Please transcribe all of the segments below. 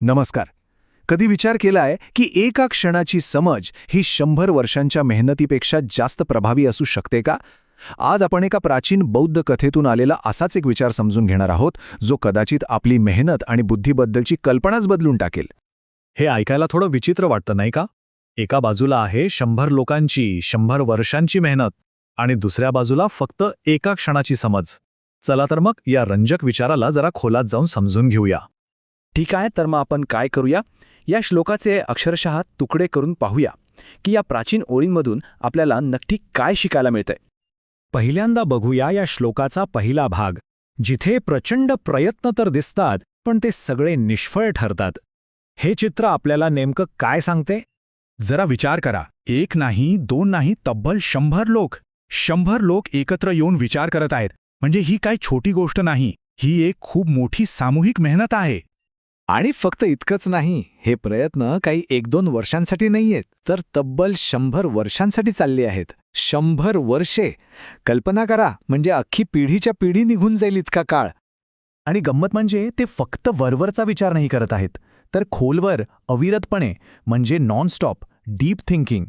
नमस्कार. कधी विचार केलाय की एका क्षणाची समज ही शंभर वर्षांच्या मेहनतीपेक्षा जास्त प्रभावी असू शकते का? आज आपण एका प्राचीन बौद्ध कथेतून आलेला असाच एक विचार समजून घेणार आहोत जो कदाचित आपली मेहनत आणि बुद्धीबद्दलची कल्पनाच बदलून टाकेल. हे ऐकायला थोडं विचित्र वाटतं नाही का? एका बाजूला आहे शंभर लोकांची शंभर वर्षांची मेहनत आणि दुसऱ्या बाजूला फक्त एका क्षणाची समज. चला तर मग या रंजक विचाराला जरा खोलात जाऊन समजून घेऊया. ठीक आहे तर मग आपण काय करूया? या श्लोकाचे अक्षरशः तुकडे करून पाहूया की या प्राचीन ओळींमधून आपल्याला नक्की काय शिकायला मिळतंय. पहिल्यांदा बघूया या श्लोकाचा पहिला भाग. जिथे प्रचंड प्रयत्न तर दिसतात पण ते सगळे निष्फळ ठरतात. हे चित्र आपल्याला नेमकं काय सांगते? जरा विचार करा. एक नाही दोन नाही तब्बल शंभर लोक. शंभर लोक एकत्र येऊन विचार करत आहेत. म्हणजे ही काय छोटी गोष्ट नाही. ही एक खूप मोठी सामूहिक मेहनत आहे. आणि फक्त इतकंच नाही हे प्रयत्न काही एक दोन वर्षांसाठी नाहीयेत तर तब्बल शंभर वर्षांसाठी चालले आहेत. शंभर वर्षे! कल्पना करा म्हणजे अख्खी पिढीच्या पिढी निघून जाईल इतका काळ. आणि गंमत म्हणजे ते फक्त वरवरचा विचार नाही करत आहेत. तर खोलवर अविरतपणे म्हणजे नॉनस्टॉप डीप थिंकिंग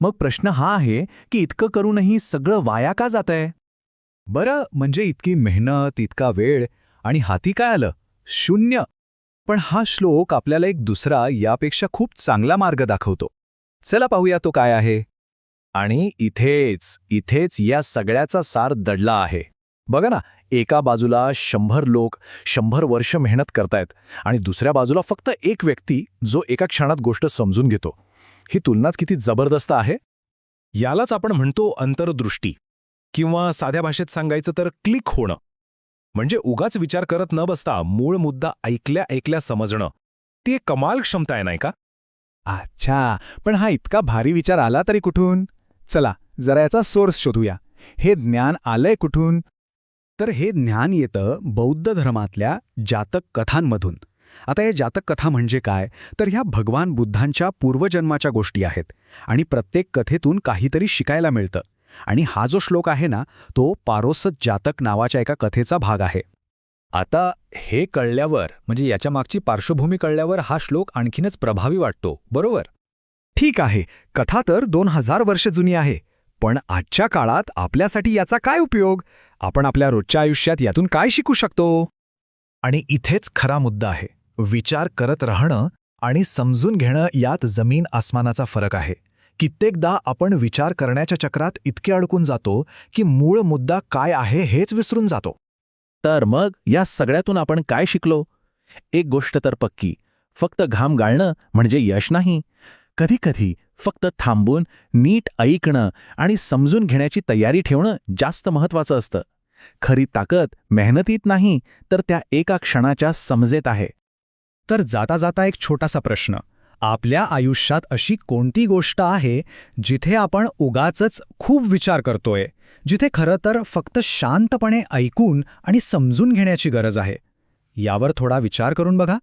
मग प्रश्न हा आहे की इतकं करूनही सगळं वाया का जातंय? बरं म्हणजे इतकी मेहनत इतका वेळ आणि हाती काय आलं? शून्य! पण हा श्लोक आपल्याला एक दुसरा यापेक्षा खूप चांगला मार्ग दाखवतो. चला पाहूया तो काय आहे. आणि इथेच इथेच या सगळ्याचा सार दडला आहे. बघा ना एका बाजूला शंभर लोक शंभर वर्ष मेहनत करतायत आणि दुसऱ्या बाजूला फक्त एक व्यक्ती जो एका क्षणात गोष्ट समजून घेतो. ही तुलनाच किती जबरदस्त आहे? यालाच आपण म्हणतो अंतर्दृष्टी किंवा साध्या भाषेत सांगायचं तर क्लिक होणं. म्हणजे उगाच विचार करत न बसता मूळ मुद्दा ऐकल्या ऐकल्या समजणं. ती एक कमाल क्षमता आहे नाही का? अच्छा पण हा इतका भारी विचार आला तरी कुठून? चला जरा याचा सोर्स शोधूया. हे ज्ञान आलंय कुठून? तर हे ज्ञान येतं बौद्ध धर्मातल्या जातक कथांमधून. आता या जातक कथा म्हणजे काय? तर ह्या भगवान बुद्धांच्या पूर्वजन्माच्या गोष्टी आहेत आणि प्रत्येक कथेतून काहीतरी शिकायला मिळतं. आणि हा जो श्लोक आहे ना तो पारोसत जातक नावाच्या एका कथेचा भाग आहे. आता हे कळल्यावर म्हणजे याच्या मागची पार्श्वभूमी कळल्यावर हा श्लोक आणखीनच प्रभावी वाटतो बरोबर? ठीक आहे कथा तर दोन हजार वर्ष जुनी आहे पण आजच्या काळात आपल्यासाठी याचा काय उपयोग? आपण आपल्या रोजच्या आयुष्यात यातून काय शिकू शकतो? आणि इथेच खरा मुद्दा आहे विचार करत राहणं आणि समजून घेणं यात जमीन आसमानाचा फरक आहे. कित्येकदा आपण विचार करण्याच्या चक्रात इतके अडकून जातो की मूळ मुद्दा काय आहे हेच विसरून जातो. तर मग या सगळ्यातून आपण काय शिकलो? एक गोष्ट तर पक्की फक्त घाम गाळणं म्हणजे यश नाही. कधीकधी फक्त थांबून नीट ऐकणं आणि समजून घेण्याची तयारी ठेवणं जास्त महत्वाचं असतं. खरी ताकद मेहनतीत नाही तर त्या एका क्षणाच्या समजेत आहे. तर जाता जाता एक छोटासा प्रश्न. आपल्या आयुष्यात अशी कोणती गोष्ट आहे जिथे आपण उगाचच खूप विचार करतोय जिथे खरं तर फक्त शांतपणे ऐकून आणि समजून घेण्याची गरज आहे? यावर थोडा विचार करून बघा.